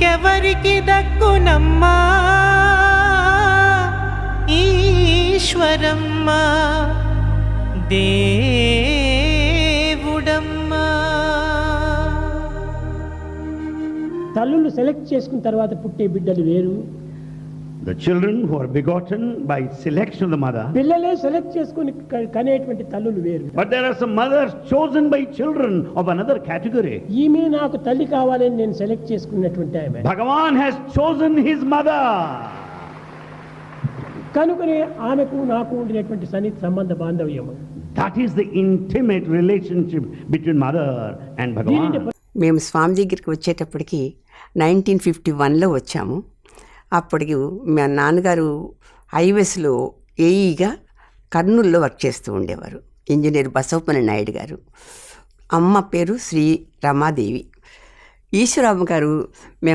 ఇంకెవరికి దక్కునమ్మా? ఈశ్వరమ్మా దేవుడమ్మా. తల్లులు సెలెక్ట్ చేసుకున్న తర్వాత పుట్టే బిడ్డలు వేరు The children who are begotten by selection of the mother. పిల్లలే సెలెక్ట్ చేసుకుని కనేటువంటి తల్లులు వేరు But there are some mothers chosen by children of another category. ఈమె నాకు తల్లి కావాలని నేను సెలెక్ట్ చేసుకున్నటువంటి ఆమె Bhagavan has chosen his mother. కనుకనే ఆమెకు నాకు ఉండినటువంటి సన్నిహిత సంబంధ బాంధవ్యము That is the intimate relationship between mother and దీనిని Bhagavan. మేము స్వామి దగ్గరికి వచ్చేటప్పటికి నైన్టీన్ ఫిఫ్టీ వన్లో వచ్చాము అప్పటికి మా నాన్నగారు ఐవెస్లో ఏఈగా కర్నూలులో వర్క్ చేస్తూ ఉండేవారు. ఇంజనీర్ బసవపని నాయుడు గారు. అమ్మ పేరు శ్రీ రమాదేవి. ఈశ్వరమ్మ గారు మేము